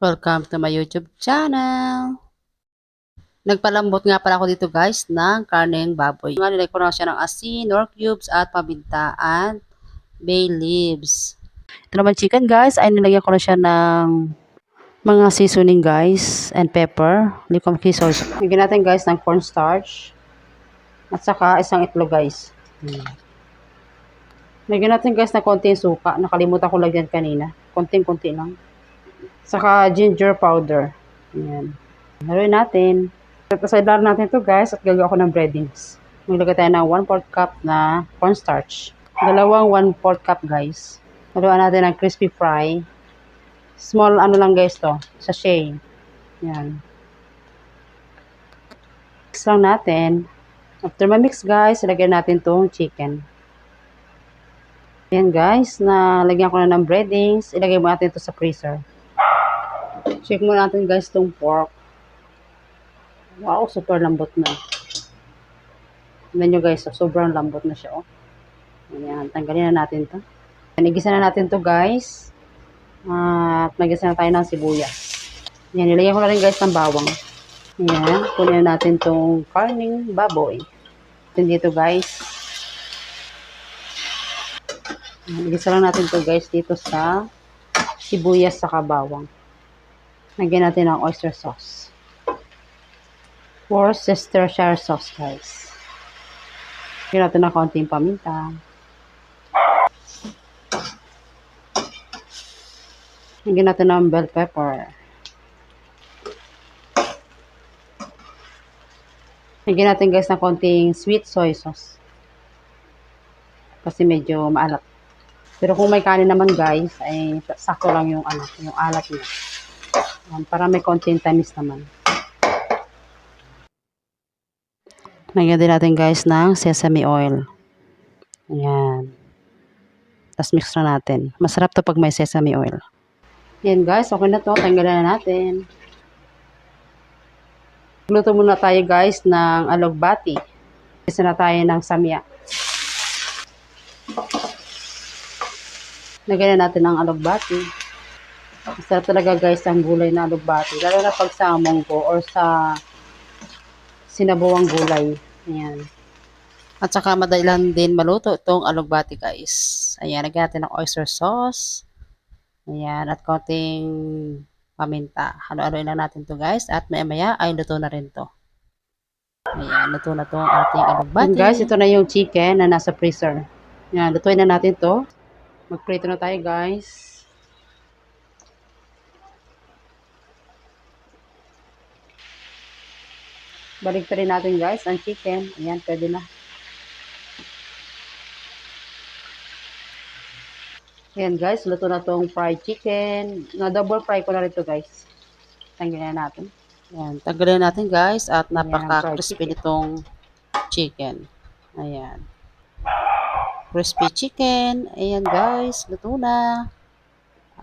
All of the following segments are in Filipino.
Welcome to my YouTube channel. Nagpalambot nga pala ako dito guys ng karneng baboy. Nga nilagay ko na siya ng asin, nor cubes at paminta at bay leaves. Ito naman chicken guys ay nilagyan ko na siya ng mga seasoning guys and pepper. Likom key sauce. Bigyan natin guys ng cornstarch at saka isang itlog guys. Hmm. Natin guys na konting suka. Nakalimutan ko lagyan kanina. Konting-konti lang. Saka ginger powder. Ayan. Haluin natin. Ilalim natin ito guys at gagawa ko ng breadings. Maglagay tayo ng 1 4 cup na cornstarch. Dalawang 1 4 cup guys. Haluan natin ng crispy fry. Small ano lang guys to. Sachet. Yan. Mix lang natin. After ma-mix guys, ilagay natin tong chicken. Yan guys, na lagyan ko na ng breadings. Ilagay mo natin ito sa freezer. Check mo natin guys tong pork. Wow, super lambot na. Tignan nyo guys, sobrang lambot na siya. Oh. Ayan, tanggalin na natin to. Nagisa na natin to guys. At nagisa na tayo ng sibuyas. Ayan, nilagyan ko na rin guys ng bawang. Ayan, kunin na natin tong karning baboy. Ito dito guys. Nagisa lang natin to guys dito sa sibuyas sa kabawang. Lagyan natin ng oyster sauce. Worcestershire sauce, guys. Lagyan natin ng konting paminta. Lagyan natin ng bell pepper. Lagyan natin guys ng konting sweet soy sauce. Kasi medyo maalat. Pero kung may kanin naman guys, ay sakto lang yung ano, yung alat niya. Um, para may konting tamis naman. Lagyan din natin guys ng sesame oil. Ayan. Tapos mix na natin. Masarap to pag may sesame oil. Ayan guys, okay na to. Tanggalan na natin. Luto muna tayo guys ng alogbati. Isa na tayo ng samya. Lagyan na natin ang alogbati. Masarap talaga guys ang gulay na alugbati. Lalo na pag sa munggo or sa sinabuang gulay. Ayan. At saka madalang din maluto itong alugbati guys. Ayan, natin ng oyster sauce. Ayan, at konting paminta. Halo-haloin lang natin to guys. At maya-maya ay luto na rin to. Ayan, luto na to ang ating alugbati. Guys, ito na yung chicken na nasa freezer. Ayan, lutuin na natin to. Magprito na tayo guys. Balik pa rin natin guys ang chicken. Ayan, pwede na. Ayan guys, luto na tong fried chicken. Na double fry ko na rin to guys. Tanggalin na natin. Ayan, tanggalin natin guys at napaka-crispy nitong chicken. Ayan. Crispy chicken. Ayan guys, luto na.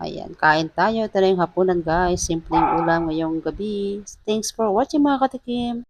Ayan, kain tayo. Ito na yung hapunan guys. Simpleng ulam ngayong gabi. Thanks for watching mga katikim.